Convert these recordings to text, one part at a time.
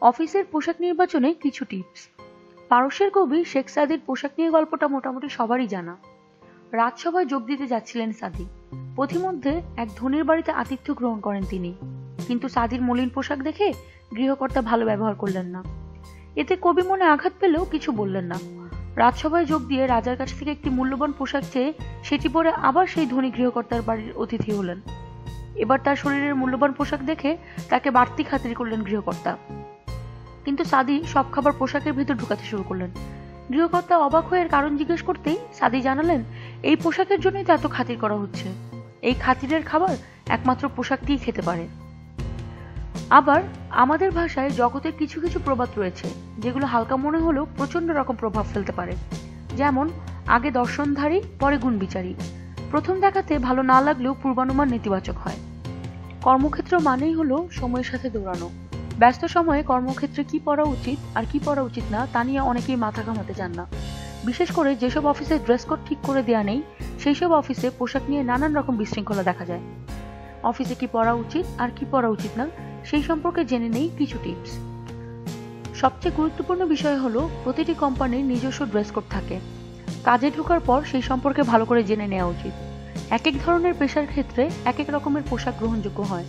অফিসের পোশাক নির্বাচনে কিছু টিপস। পারস্যের কবি শেখ সাদির পোশাক নিয়ে গল্পটা মোটামুটি সবারই জানা। রাজসভায় যোগ দিতে যাচ্ছিলেন সাদি। পথিমধ্যে এক ধনির বাড়িতে আতিথ্য গ্রহণ করেন তিনি। কিন্তু সাদির মলিন পোশাক দেখে গৃহকর্তা ভালো ব্যবহার করলেন না। এতে কবি মনে আঘাত পেলেও কিছু বললেন না। রাজসভায় যোগ দিয়ে রাজার কাছ থেকে একটি মূল্যবান পোশাক চেয়ে সেটি পরে আবার সেই ধনী গৃহকর্তার বাড়ির অতিথি হলেন। এবার তার শরীরের মূল্যবান পোশাক দেখে তাকে বাড়তি খাতির করলেন গৃহকর্তা। কিন্তু সাদি সব খাবার পোশাকের ভিতর ঢুকাতে শুরু করলেন। গৃহকর্তা অবাক হয়ে কারণ জিজ্ঞেস করতেই সাদি জানালেন, এই পোশাকের জন্যই তো এত খাতির করা হচ্ছে। এই খাতিরের খাবার একমাত্র পোশাকটিই খেতে পারে। আবার আমাদের ভাষায় জগতের কিছু কিছু প্রবাদ রয়েছে, যেগুলো হালকা মনে হলেও প্রচণ্ড রকম প্রভাব ফেলতে পারে। যেমন, আগে দর্শনধারী, পরে গুণবিচারী প্রথম দেখাতে ভালো না লাগলেও পূর্বানুমান নেতিবাচক হয়। কর্মক্ষেত্র মানেই হলো সময়ের সাথে দৌড়ানো। ব্যস্ত সময়ে কর্মক্ষেত্রে কি পড়া উচিত আর কি পড়া উচিত না, তা নিয়ে অনেকেই মাথা ঘামাতে চান না। বিশেষ করে যেসব অফিসে ড্রেস কোড ঠিক করে দেওয়া নেই সেই সব অফিসে পোশাক নিয়ে নানান রকম বিশৃঙ্খলা দেখা যায়। অফিসে কি পড়া উচিত আর কি পড়া উচিত না, সেই সম্পর্কে জেনে নেই কিছু টিপস সবচেয়ে গুরুত্বপূর্ণ বিষয় হলো, প্রতিটি কোম্পানির নিজস্ব ড্রেস কোড থাকে। কাজে ঢোকার পর সেই সম্পর্কে ভালো করে জেনে নেওয়া উচিত। এক এক ধরনের পেশার ক্ষেত্রে এক এক রকমের পোশাক গ্রহণযোগ্য হয়।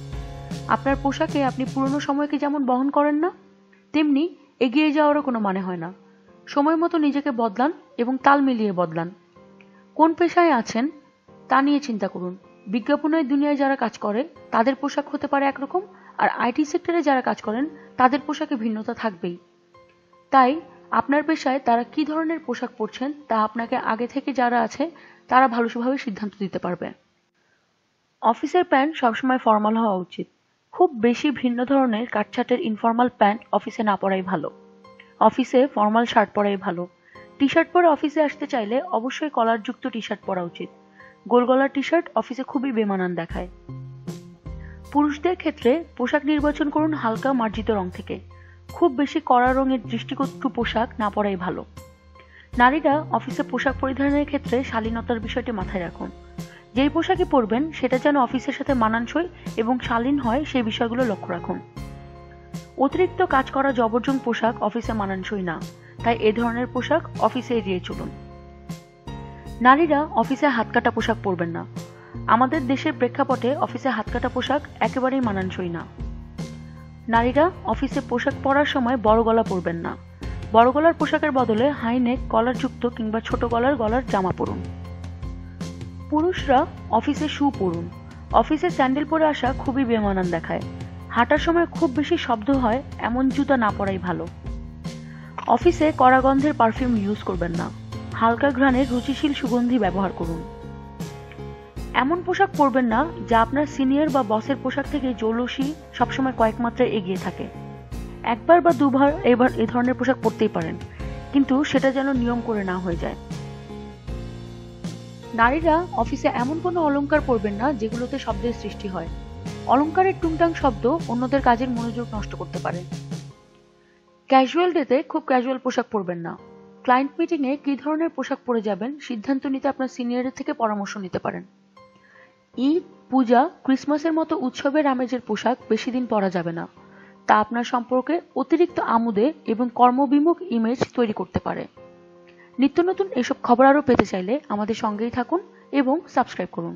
আপনার পোশাকে আপনি পুরনো সময়কে যেমন বহন করেন না, তেমনি এগিয়ে যাওয়ারও কোনো মানে হয় না। সময় মতো নিজেকে বদলান এবং তাল মিলিয়ে বদলান। কোন পেশায় আছেন, তা নিয়ে চিন্তা করুন। বিজ্ঞাপনের দুনিয়ায় যারা কাজ করে, তাদের পোশাক হতে পারে একরকম, আর আইটি সেক্টরে যারা কাজ করেন, তাদের পোশাকে ভিন্নতা থাকবেই। তাই, আপনার পেশায় তারা কি ধরনের পোশাক পরছেন, তা আপনাকে আগে থেকে যারা আছে, তারা ভালোভাবে সিদ্ধান্ত দিতে পারবে। অফিসের প্যান্ট সবসময় ফর্মাল হওয়া উচিত। খুব বেশি ভিন্ন ধরনের কাটছাটের ইনফর্মাল প্যান্ট অফিসে না পরাই ভালো। অফিসে ফর্মাল শার্ট পরাই ভালো। টি শার্ট পরে অফিসে আসতে চাইলে অবশ্যই কলারযুক্ত টি শার্ট পরা উচিত। গোল গলার টি শার্ট অফিসে খুবই বেমানান দেখায়। পুরুষদের ক্ষেত্রে পোশাক নির্বাচন করুন হালকা মার্জিত রং থেকে। খুব বেশি কড়া রঙের দৃষ্টিকটু পোশাক না পরাই ভালো। নারীরা অফিসে পোশাক পরিধানের ক্ষেত্রে শালীনতার বিষয়টি মাথায় রাখুন। যেই পোশাকই পরবেন, সেটা যেন অফিসের সাথে মানানসই এবং শালীন হয়, সেই বিষয়গুলো লক্ষ্য রাখুন। অতিরিক্ত কাজ করা জবরজং পোশাক অফিসে মানানসই না, তাই এ ধরনের পোশাক অফিসে এড়িয়ে চলুন। নারীরা অফিসে হাতকাটা পোশাক পরবেন না। আমাদের দেশের প্রেক্ষাপটে অফিসে হাতকাটা পোশাক একেবারেই মানানসই না। নারীরা অফিসে পোশাক পরার সময় বড় গলা পরবেন না। বড় গলার পোশাকের বদলে হাই নেক, কলারযুক্ত কিংবা ছোট গলার গলার জামা পরুন। পুরুষরা অফিসে শু পরুন। অফিসে স্যান্ডেল পরে আসা খুবই বেমানান দেখায়। হাঁটার সময় খুব বেশি শব্দ হয়, এমন জুতা না পরাই ভালো। অফিসে কড়া গন্ধের পারফিউম ইউজ করবেন না। হালকা ঘ্রাণের রুচিশীল সুগন্ধি ব্যবহার করুন। এমন পোশাক পরবেন না, যা আপনার সিনিয়র বা বসের পোশাক থেকে জলসি সবসময় কয়েক মাত্রায় এগিয়ে থাকে। একবার বা দুবার এবার এ ধরনের পোশাক পরতেই পারেন। কিন্তু সেটা যেন নিয়ম করে না হয়ে যায়। নারীরা অফিসে এমন কোনো অলংকার পরবেন না যেগুলোতে শব্দের সৃষ্টি হয়। অলংকারের টুংটাং শব্দ অন্যদের কাজের মনোযোগ নষ্ট করতে পারে। ক্যাজুয়াল ডেতে খুব ক্যাজুয়াল পোশাক পরবেন না। ক্লায়েন্ট মিটিংয়ে কী ধরনের পোশাক পরে যাবেন সিদ্ধান্ত নিতে আপনার সিনিয়রের থেকে পরামর্শ নিতে পারেন। ঈদ, পূজা, ক্রিসমাসের মতো উৎসবের আমেজের পোশাক বেশি দিন পরা যাবে না। তা আপনার সম্পর্কে অতিরিক্ত আমোদে এবং কর্মবিমুখ ইমেজ তৈরি করতে পারে। নিত্য নতুন এসব খবর আরও পেতে চাইলে আমাদের সঙ্গেই থাকুন এবং সাবস্ক্রাইব করুন।